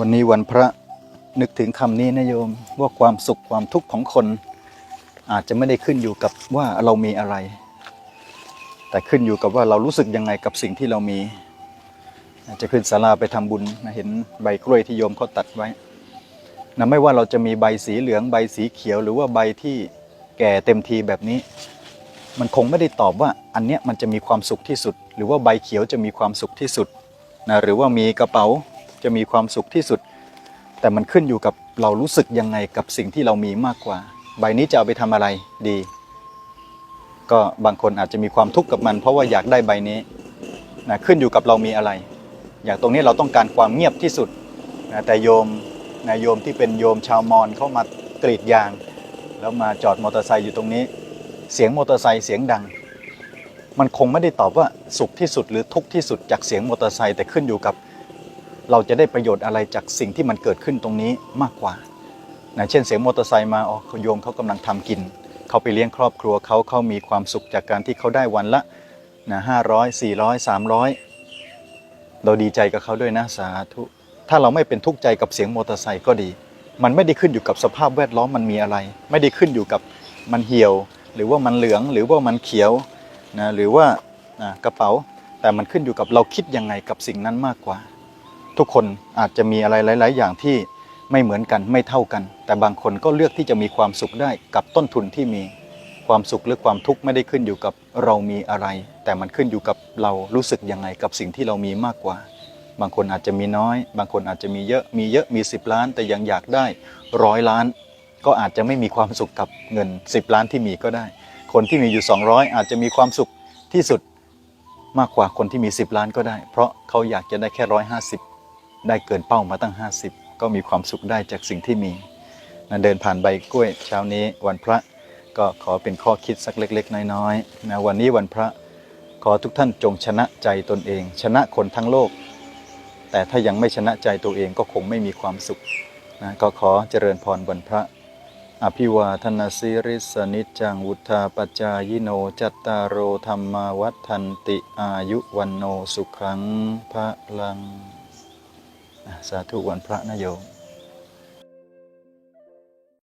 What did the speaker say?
วันนี้วันพระนึกถึงคำนี้นะโยมว่าความสุขความทุกข์ของคน อาจจะไม่ได้ขึ้นอยู่กับว่าเรามีอะไร แต่ขึ้นอยู่กับว่าเรารู้สึกยังไงกับสิ่งที่เรามี อาจจะขึ้นศาลาไปทำบุญเห็นใบกล้วยที่โยมเขาตัดไว้นะไม่ว่าเราจะมีใบสีเหลืองใบสีเขียว หรือว่าใบที่แก่เต็มทีแบบนี้ มันคงไม่ได้ตอบว่าอันเนี้ยมันจะมีความสุขที่สุด หรือว่าใบเขียวจะมีความสุขที่สุดนะหรือว่ามีกระเป๋า จะมีความสุขที่สุด แต่มันขึ้นอยู่กับเรารู้สึกยังไงกับสิ่งที่เรามีมากกว่า ใบนี้จะเอาไปทำอะไรดี ก็บางคนอาจจะมีความทุกข์กับมัน เพราะว่าอยากได้ใบนี้นะขึ้นอยู่กับเรามีอะไร อย่างตรงนี้เราต้องการความเงียบที่สุดนะแต่โยมนะโยมที่เป็นโยมชาวมอญเข้ามากรีดยาง แล้วมาจอดมอเตอร์ไซค์อยู่ตรงนี้ เสียงมอเตอร์ไซค์เสียงดัง มันคงไม่ได้ตอบว่าสุขที่สุดหรือทุกข์ที่สุดจากเสียงมอเตอร์ไซค์แต่ขึ้นอยู่กับ เราจะได้ประโยชน์อะไรจากสิ่งที่มันเกิดขึ้นตรงนี้มากกว่านะเช่นเสียงมอเตอร์ไซค์มาอ๋อโยมเขากำลังทำกิน เขาไปเลี้ยงครอบครัวเขาเขามีความสุขจากการที่เขาได้วันละนะห้าร้อยสี่ร้อยสามร้อยเราดีใจกับเขาด้วยนะสาธุถ้าเราไม่เป็นทุกข์ใจกับเสียงมอเตอร์ไซค์ก็ดี มันไม่ได้ขึ้นอยู่กับสภาพแวดล้อมมันมีอะไร ไม่ได้ขึ้นอยู่กับมันเหี่ยว หรือว่ามันเหลืองหรือว่ามันเขียวนะหรือว่าอ่ากระเป๋าแต่มันขึ้นอยู่กับเราคิดยังไงกับสิ่งนั้นมากกว่า ทุกคนอาจจะมีอะไรหลาย ๆ อย่างที่ไม่เหมือนกันไม่เท่ากัน แต่บางคนก็เลือกที่จะมีความสุขได้กับต้นทุนที่มีความสุขหรือความทุกข์ไม่ได้ขึ้นอยู่กับเรามีอะไร แต่มันขึ้นอยู่กับเรารู้สึกยังไงกับสิ่งที่เรามีมากกว่า บางคนอาจจะมีน้อย บางคนอาจจะมีเยอะมีเยอะมี 10 ล้าน แต่ยังอยากได้ร้อยล้าน ก็อาจจะไม่มีความสุขกับเงิน 10 ล้านที่มีก็ได้ คนที่มีอยู่ 200 อาจจะมีความสุขที่สุดมากกว่าคนที่มี 10 ล้านก็ได้ เพราะเขาอยากจะได้แค่ร้อยห้าสิบ ได้เกินเป้ามาตั้ง 50 ก็มีความสุขได้จากสิ่งที่มีนะเดินผ่านใบกล้วยเช้านี้วันพระก็ขอเป็นข้อคิดสักเล็ก ๆ น้อยๆนะวันนี้วันพระขอทุกท่านจงชนะใจตนเอง ชนะคนทั้งโลก แต่ถ้ายังไม่ชนะใจตัวเองก็คงไม่มีความสุขนะก็ขอเจริญพรวันพระ อภิวาทนาสิริสนิจังวุธาปจายโนจัตตารโอธรรมาวัฏทันติอายุวันโนสุขังพระลัง สาธุวันพระนะโยม